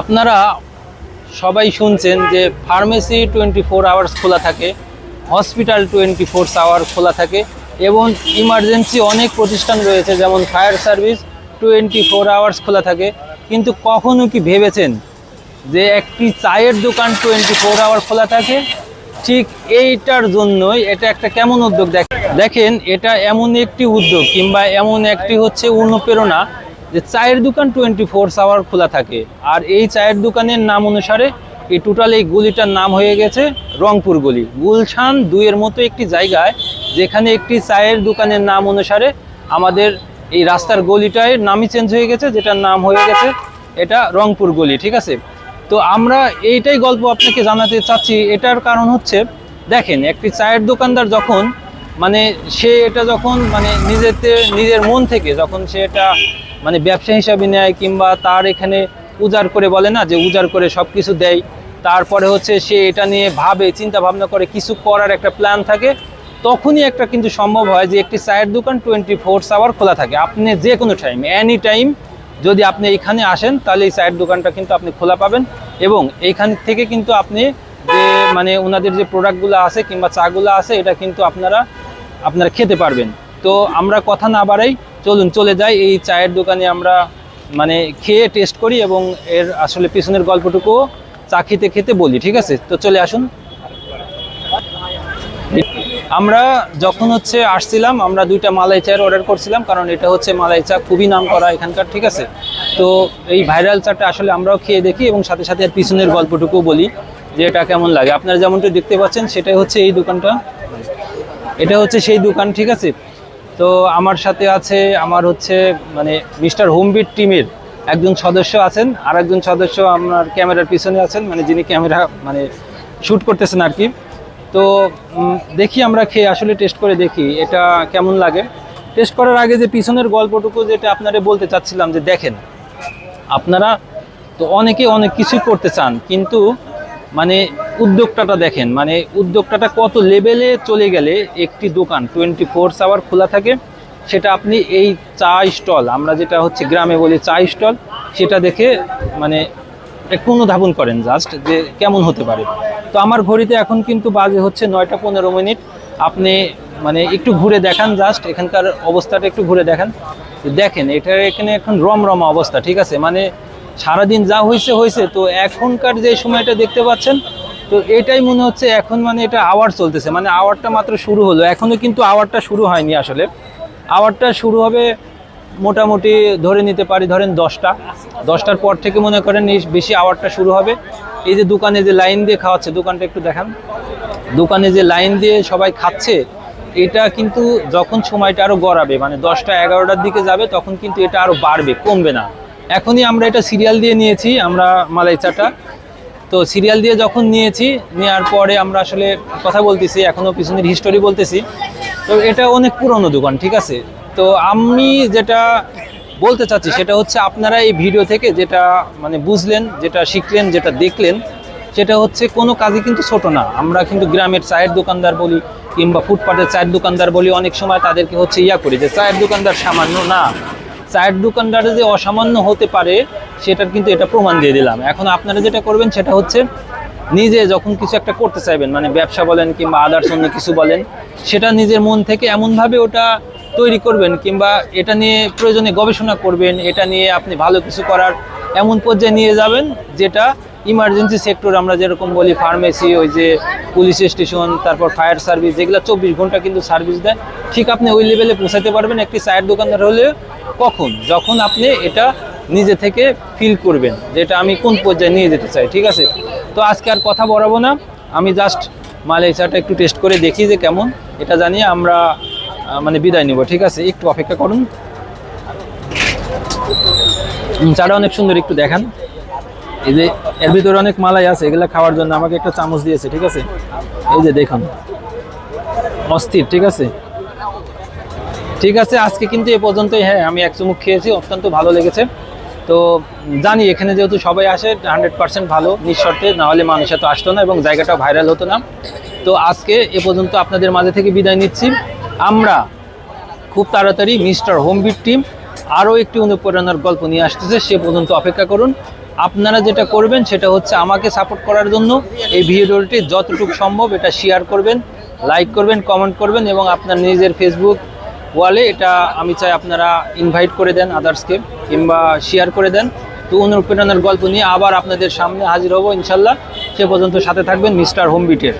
আপনারা সবাই শুনছেন যে ফার্মেসি টোয়েন্টি ফোর আওয়ার্স খোলা থাকে, হসপিটাল টোয়েন্টি ফোর আওয়ার খোলা থাকে এবং ইমার্জেন্সি অনেক প্রতিষ্ঠান রয়েছে, যেমন fire service twenty four hours খোলা থাকে। কিন্তু কখনো কি ভেবেছেন যে একটি চায়ের দোকান টোয়েন্টি ফোর আওয়ার খোলা থাকে? ঠিক এইটার জন্যই এটা একটা কেমন উদ্যোগ দেখ, দেখেন এটা এমন একটি উদ্যোগ কিংবা এমন একটি হচ্ছে অনুপ্রেরণা যে চায়ের দোকান টোয়েন্টি ফোর আওয়ার খোলা থাকে। আর এই চায়ের দোকানের নাম অনুসারে এই টোটাল এই গলিটার নাম হয়ে গেছে রংপুর গলি। গুলশান দুইয়ের মতো একটি জায়গায় যেখানে একটি চায়ের দোকানের নাম অনুসারে আমাদের এই রাস্তার গলিটায় নামই চেঞ্জ হয়ে গেছে, যেটার নাম হয়ে গেছে এটা রংপুর গলি, ঠিক আছে? তো আমরা এইটাই গল্প আপনাকে জানাতে চাচ্ছি, এটার কারণ হচ্ছে, দেখেন একটি চায়ের দোকানদার যখন মানে সে এটা যখন মানে নিজেতে, নিজের মন থেকে যখন সে এটা মানে ব্যবসা হিসাবে নেয় কিংবা তার এখানে উজাড় করে বলে না যে উজাড় করে সব কিছু দেয়। তারপরে হচ্ছে সে এটা নিয়ে ভাবে, চিন্তা ভাবনা করে, কিছু করার একটা প্ল্যান থাকে। তখনই একটা কিন্তু সম্ভব হয় যে একটি চায়ের দোকান টোয়েন্টি ফোর আওয়ার খোলা থাকে। আপনি যে কোনো টাইম এনি টাইম যদি আপনি এইখানে আসেন, তাহলে এই চায়ের দোকানটা কিন্তু আপনি খোলা পাবেন। এবং এইখান থেকে কিন্তু আপনি যে মানে ওনাদের যে প্রোডাক্টগুলো আছে কিংবা চাগুলো আছে, এটা কিন্তু আপনারা আপনারা খেতে পারবেন। তো আমরা কথা না বাড়াই চলুন, চলে যাই। এই চায়ের দোকানে আমরা মানে খেয়ে টেস্ট করি এবং এর আসলে পিছনের গল্পটুকু চা খেতে খেতে বলি, ঠিক আছে? তো চলে আসুন। আমরা যখন হচ্ছে আসছিলাম, আমরা দুইটা মালাই চায়ের অর্ডার করছিলাম, কারণ এটা হচ্ছে মালাই চা খুবই নাম করা এখানকার, ঠিক আছে? তো এই ভাইরাল চাটা আসলে আমরাও খেয়ে দেখি এবং সাথে সাথে এর পিছনের গল্পটুকু বলি যে এটা কেমন লাগে। আপনারা যেমনটা দেখতে পাচ্ছেন, সেটাই হচ্ছে এই দোকানটা। এটা হচ্ছে সেই দোকান, ঠিক আছে? তো আমার সাথে আছে আমার হচ্ছে মানে মিস্টার হোমবিট টিমের একজন সদস্য আছেন আর একজন সদস্য আমার ক্যামেরার পিছনে আছেন মানে যিনি ক্যামেরা মানে শ্যুট করতেছেন আর কি। তো দেখি আমরা খেয়ে আসলে টেস্ট করে দেখি এটা কেমন লাগে। টেস্ট করার আগে যে পিছনের গল্পটুকু যেটা আপনারা বলতে চাচ্ছিলাম যে দেখেন, আপনারা তো অনেকে অনেক কিছুই করতে চান, কিন্তু মানে উদ্যোক্তাটা দেখেন মানে উদ্যোক্তাটা কত লেভেলে চলে গেলে একটি দোকান টোয়েন্টি ফোর আওয়ার খোলা থাকে, সেটা আপনি এই চা স্টল আমরা যেটা হচ্ছে গ্রামে বলি চা স্টল সেটা দেখে মানে একটু অনুধাবন করেন জাস্ট যে কেমন হতে পারে। তো আমার ঘড়িতে এখন কিন্তু বাজে হচ্ছে নয়টা পনেরো মিনিট, আপনি মানে একটু ঘুরে দেখান জাস্ট এখানকার অবস্থাটা একটু ঘুরে দেখান। দেখেন, এটা এখানে এখন রমরমা অবস্থা, ঠিক আছে? মানে সারাদিন যা হয়েছে হয়েছে তো এখনকার যে সময়টা দেখতে পাচ্ছেন, তো এটাই মনে হচ্ছে এখন মানে এটা আওয়ার চলতেছে। মানে আওয়ারটা মাত্র শুরু হলো। এখনও কিন্তু আওয়ারটা শুরু হয়নি আসলে। আওয়ারটা শুরু হবে মোটামুটি ধরে নিতে পারি, ধরেন দশটা। দশটার পর থেকে মনে করেন বেশি আওয়ারটা শুরু হবে। এই যে দোকানে যে লাইন দিয়ে খাওয়াচ্ছে, দোকানটা একটু দেখান। দোকানে যে লাইন দিয়ে সবাই খাচ্ছে, এটা কিন্তু যখন সময়টা আরও গড়াবে মানে দশটা এগারোটার দিকে যাবে, তখন কিন্তু এটা আরও বাড়বে, কমবে না। এখনই আমরা এটা সিরিয়াল দিয়ে নিয়েছি, আমরা মালাই চাটা তো সিরিয়াল দিয়ে যখন নিয়েছি নেওয়ার পরে আমরা আসলে কথা বলতেছি এখনও পিছনের হিস্টোরি বলতেছি। তো এটা অনেক পুরনো দোকান, ঠিক আছে? তো আমি যেটা বলতে চাচ্ছি, সেটা হচ্ছে আপনারা এই ভিডিও থেকে যেটা মানে বুঝলেন, যেটা শিখলেন, যেটা দেখলেন, সেটা হচ্ছে কোনো কাজই কিন্তু ছোট না। আমরা কিন্তু গ্রামের চায়ের দোকানদার বলি, কিংবা ফুটপাতের চায়ের দোকানদার বলি, অনেক সময় তাদেরকে হচ্ছে ইয়া করি যে চায়ের দোকানদার সামান্য না। চায়ের দোকানদারে যে অসামান্য হতে পারে, সেটার কিন্তু এটা প্রমাণ দিয়ে দিলাম। এখন আপনারা যেটা করবেন, সেটা হচ্ছে নিজে যখন কিছু একটা করতে চাইবেন মানে ব্যবসা বলেন কিংবা আদার্স অন্য কিছু বলেন, সেটা নিজের মন থেকে এমনভাবে ওটা তৈরি করবেন কিংবা এটা নিয়ে প্রয়োজনে গবেষণা করবেন, এটা নিয়ে আপনি ভালো কিছু করার এমন পর্যায়ে নিয়ে যাবেন, যেটা ইমার্জেন্সি সেক্টর আমরা যেরকম বলি ফার্মেসি ওই যে পুলিশ স্টেশন তারপর ফায়ার সার্ভিস যেগুলো চব্বিশ ঘণ্টা কিন্তু সার্ভিস দেয়, ঠিক আপনি ওই লেভেলে পৌঁছাতে পারবেন। একটি চায়ের দোকানদার হলে কখন, যখন আপনি এটা নিজে থেকে ফিল করবেন, যেটা আমি কোন পর্যায়ে নিয়ে যেতে চাই, ঠিক আছে? তো আজকে আর কথা বলাবো না, আমি জাস্ট মালাই চাটা একটু টেস্ট করে দেখি যে কেমন, এটা জানিয়ে আমরা মানে বিদায় নিব, ঠিক আছে? একটু অপেক্ষা করুন। চাটা অনেক সুন্দর একটু দেখান। এই যে, এর ভিতরে অনেক মালাই আছে, এগুলো খাওয়ার জন্য আমাকে একটা চামচ দিয়েছে, ঠিক আছে? এই যে দেখুন, অস্থির, ঠিক আছে? ঠিক আছে, আজকে কিন্তু এ পর্যন্তই। হ্যাঁ আমি এক চুমুক খেয়েছি, অত্যন্ত ভালো লেগেছে। তো জানি, এখানে যেহেতু সবাই আসে হান্ড্রেড পার্সেন্ট ভালো, নিঃশর্তে, নাহলে মানুষ এত আসতো না এবং জায়গাটা ভাইরাল হতো না। তো আজকে এ পর্যন্ত আপনাদের মাঝে থেকে বিদায় নিচ্ছি। আমরা খুব তাড়াতাড়ি মিস্টার হোমবিট টিম আরও একটি অনুপ্রেরণার গল্প নিয়ে আসতেছে, সে পর্যন্ত অপেক্ষা করুন। আপনারা যেটা করবেন, সেটা হচ্ছে আমাকে সাপোর্ট করার জন্য এই ভিডিওটি যতটুকু সম্ভব এটা শেয়ার করবেন লাইক করবেন কমেন্ট করবেন এবং আপনার নিজের ফেসবুক ওয়ালে এটা আমি চাই আপনারা ইনভাইট করে দেন আদার্সকে কিংবা শেয়ার করে দেন। তো অনুপ্রেরণার গল্প নিয়ে আবার আপনাদের সামনে হাজির হব ইনশাল্লাহ। সে পর্যন্ত সাথে থাকবেন মিস্টার হোম বিটের